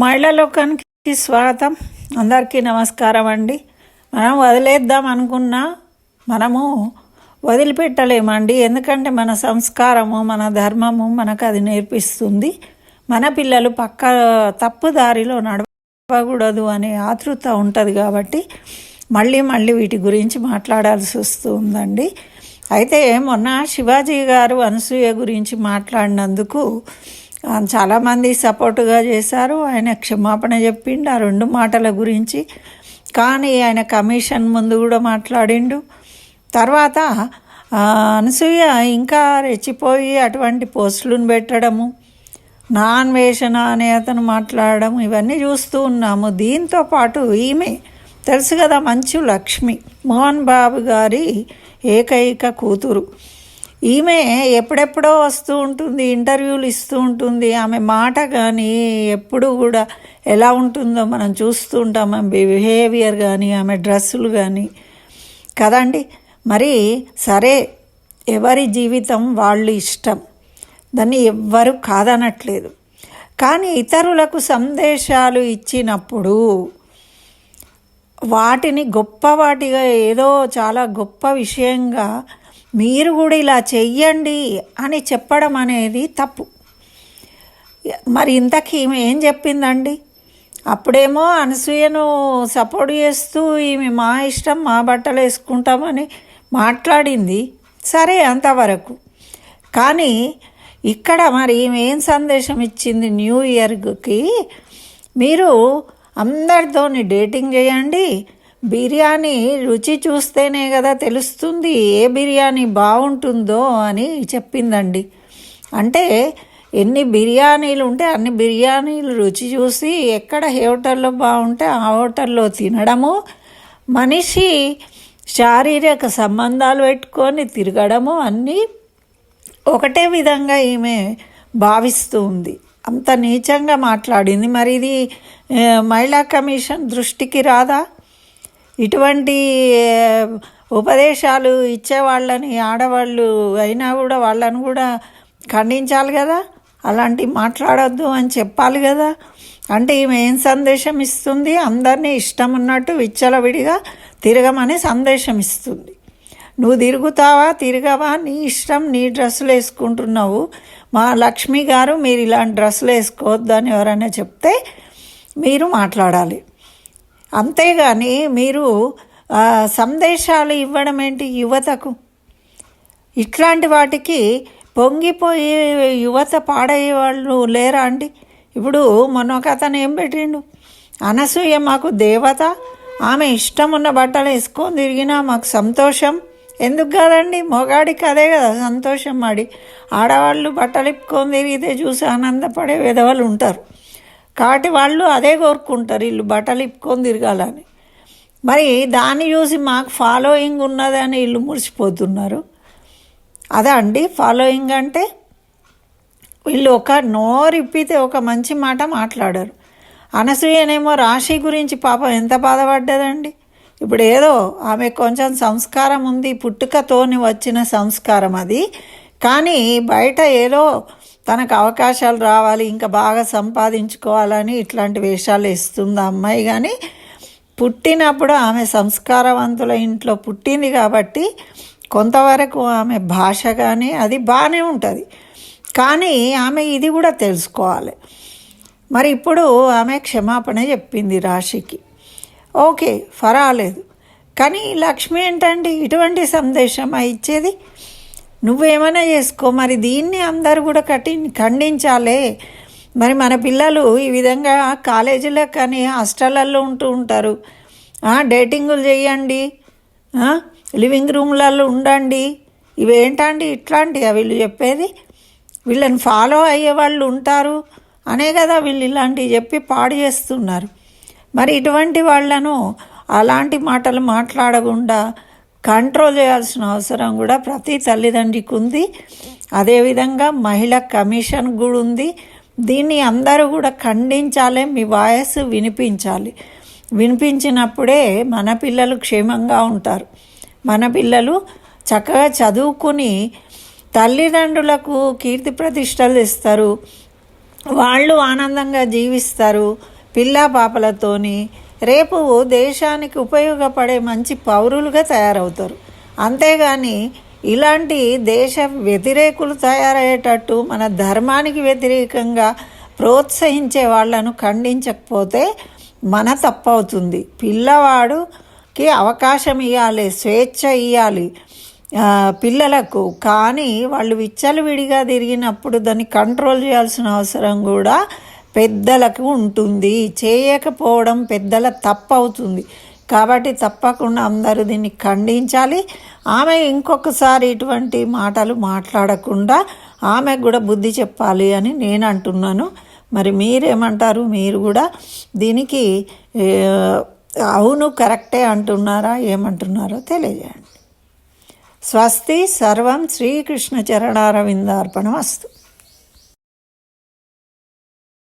మహిళా లోకానికి స్వాగతం. అందరికీ నమస్కారం అండి. మనం వదిలేద్దాం అనుకున్నా మనము వదిలిపెట్టలేమండి. ఎందుకంటే మన సంస్కారము మన ధర్మము మనకు అది నేర్పిస్తుంది. మన పిల్లలు పక్క తప్పు దారిలో నడవకూడదు అనే ఆతృత ఉంటుంది కాబట్టి మళ్ళీ మళ్ళీ వీటి గురించి మాట్లాడాల్సి వస్తుందండి. అయితే మొన్న శివాజీ గారు అనసూయ గురించి మాట్లాడినందుకు చాలామంది సపోర్టుగా చేశారు. ఆయన క్షమాపణ చెప్పిండు. ఆ రెండు మాటల గురించి కానీ ఆయన కమిషన్ ముందు కూడా మాట్లాడిండు. తర్వాత అనసూయ ఇంకా రెచ్చిపోయి అటువంటి పోస్టులను పెట్టడము నాన్ వేషణ అనే అతను మాట్లాడడం ఇవన్నీ చూస్తూ ఉన్నాము. దీంతో పాటు ఈమె తెలుసు కదా మంచు లక్ష్మి. మోహన్ బాబు గారి ఏకైక కూతురు. ఈమె ఎప్పుడెప్పుడో వస్తూ ఉంటుంది ఇంటర్వ్యూలు ఇస్తూ ఉంటుంది. ఆమె మాట కానీ ఎప్పుడు కూడా ఎలా ఉంటుందో మనం చూస్తూ ఉంటాం. ఆమె బిహేవియర్ కానీ ఆమె డ్రెస్సులు కానీ కదండి? మరి సరే ఎవరి జీవితం వాళ్ళు ఇష్టం. దాన్ని ఎవ్వరు కాదనట్లేదు. కానీ ఇతరులకు సందేశాలు ఇచ్చినప్పుడు వాటిని గొప్పవాటిగా ఏదో చాలా గొప్ప విషయంగా మీరు కూడా ఇలా చెయ్యండి అని చెప్పడం అనేది తప్పు. మరి ఇంతకీ ఈమె ఏం చెప్పిందండి? అప్పుడేమో అనసూయను సపోర్ట్ చేస్తూ ఈమె మా ఇష్టం మా బట్టలు వేసుకుంటామని మాట్లాడింది. సరే అంతవరకు. కానీ ఇక్కడ మరి ఈమె ఏం సందేశం ఇచ్చింది న్యూ ఇయర్కి? మీరు అందరితోని డేటింగ్ చేయండి బిర్యానీ రుచి చూస్తేనే కదా తెలుస్తుంది ఏ బిర్యానీ బాగుంటుందో అని చెప్పిందండి. అంటే ఎన్ని బిర్యానీలు ఉంటే అన్ని బిర్యానీలు రుచి చూసి ఎక్కడ ఏ హోటల్లో బాగుంటే ఆ హోటల్లో తినడము మనిషి శారీరక సంబంధాలు పెట్టుకొని తిరగడము అన్నీ ఒకటే విధంగా ఈమె భావిస్తూ ఉంది. అంత నీచంగా మాట్లాడింది. మరి ఇది మహిళా కమిషన్ దృష్టికి రాదా? ఇటువంటి ఉపదేశాలు ఇచ్చేవాళ్ళని ఆడవాళ్ళు అయినా కూడా వాళ్ళని కూడా ఖండించాలి కదా. అలాంటి మాట్లాడొద్దు అని చెప్పాలి కదా. అంటే ఈమె ఏం సందేశం ఇస్తుంది? అందరినీ ఇష్టం ఉన్నట్టు విచ్చలవిడిగా తిరగమని సందేశం ఇస్తుంది. నువ్వు తిరుగుతావా? తిరగవా? నీ ఇష్టం నీ డ్రెస్సులు వేసుకుంటున్నావు. మా లక్ష్మి గారు మీరు ఇలాంటి డ్రెస్సులు వేసుకోవద్దు అని ఎవరైనా చెప్తే మీరు మాట్లాడాలి. అంతేగాని మీరు సందేశాలు ఇవ్వడం ఏంటి యువతకు? ఇట్లాంటి వాటికి పొంగిపోయి యువత పాడయ్యే వాళ్ళు లేరా అండి? ఇప్పుడు మొన్న ఒక అతను ఏం పెట్టిండు? అనసూయ మాకు దేవత ఆమె ఇష్టం ఉన్న బట్టలు వేసుకొని తిరిగినా మాకు సంతోషం. ఎందుకు కాదండి? మొగాడికి అదే కదా సంతోషం మాడి ఆడవాళ్ళు బట్టలు ఇప్పుకొని తిరిగితే చూసి ఆనందపడే విధవలు ఉంటారు. కాబట్టి వాళ్ళు అదే కోరుకుంటారు వీళ్ళు బట్టలు ఇప్పుకొని తిరగాలని. మరి దాన్ని చూసి మాకు ఫాలోయింగ్ ఉన్నదని వీళ్ళు మురిసిపోతున్నారు. అదా అండి ఫాలోయింగ్ అంటే వీళ్ళు ఒక నోరిప్పితే ఒక మంచి మాట మాట్లాడారు. అనసూయనేమో రాశి గురించి పాపం ఎంత బాధపడ్డదండి. ఇప్పుడు ఏదో ఆమె కొంచెం సంస్కారం ఉంది పుట్టుకతోని వచ్చిన సంస్కారం అది. కానీ బయట ఏదో తనకు అవకాశాలు రావాలి ఇంకా బాగా సంపాదించుకోవాలని ఇట్లాంటి వేషాలు ఇస్తుంది ఆ అమ్మాయి. కానీ పుట్టినప్పుడు ఆమె సంస్కారవంతుల ఇంట్లో పుట్టింది కాబట్టి కొంతవరకు ఆమె భాష కానీ అది బాగానే ఉంటుంది. కానీ ఆమె ఇది కూడా తెలుసుకోవాలి. మరి ఇప్పుడు ఆమె క్షమాపణ చెప్పింది రాశికి. ఓకే పర్వాలేదు. కానీ లక్ష్మి ఏంటండి? ఇటువంటి సందేశం ఇచ్చేది? నువ్వేమైనా చేసుకో మరి దీన్ని అందరూ కూడా కట్టి ఖండించాలే. మరి మన పిల్లలు ఈ విధంగా కాలేజీలో కానీ హాస్టళ్ళల్లో ఉంటూ ఉంటారు. డేటింగులు చేయండి లివింగ్ రూమ్లలో ఉండండి. ఇవేంటండి ఇట్లాంటివి వీళ్ళు చెప్పేది? వీళ్ళని ఫాలో అయ్యే వాళ్ళు ఉంటారు. అనే కదా వీళ్ళు ఇలాంటివి చెప్పి పాడు చేస్తున్నారు. మరి ఇటువంటి వాళ్ళను అలాంటి మాటలు మాట్లాడకుండా కంట్రోల్ చేయాల్సిన అవసరం కూడా ప్రతి తల్లిదండ్రికి ఉంది. అదేవిధంగా మహిళా కమిషన్ కూడా ఉంది. దీన్ని అందరూ కూడా ఖండించాలి మీ వాయిస్ వినిపించాలి. వినిపించినప్పుడే మన పిల్లలు క్షేమంగా ఉంటారు. మన పిల్లలు చక్కగా చదువుకుని తల్లిదండ్రులకు కీర్తి ప్రతిష్టలు ఇస్తారు. వాళ్ళు ఆనందంగా జీవిస్తారు. పిల్ల పాపలతోని రేపు దేశానికి ఉపయోగపడే మంచి పౌరులుగా తయారవుతారు. అంతేగాని ఇలాంటి దేశ వ్యతిరేకులు తయారయ్యేటట్టు మన ధర్మానికి వ్యతిరేకంగా ప్రోత్సహించే వాళ్ళను ఖండించకపోతే మన తప్పవుతుంది. పిల్లవాడుకి అవకాశం ఇవ్వాలి స్వేచ్ఛ ఇవ్వాలి పిల్లలకు. కానీ వాళ్ళు విచ్చలవిడిగా తిరిగినప్పుడు దాన్ని కంట్రోల్ చేయాల్సిన అవసరం కూడా పెద్దలకు ఉంటుంది. చేయకపోవడం పెద్దల తప్పు అవుతుంది కాబట్టి తప్పకుండా అందరూ దీన్ని ఖండించాలి. ఆమె ఇంకొకసారి ఇటువంటి మాటలు మాట్లాడకుండా ఆమెకు కూడా బుద్ధి చెప్పాలి అని నేను అంటున్నాను. మరి మీరేమంటారు? మీరు కూడా దీనికి అవును కరెక్టే అంటున్నారా? ఏమంటున్నారో తెలియజేయండి. స్వస్తి సర్వం శ్రీకృష్ణ చరణారవిందార్పణం అస్తు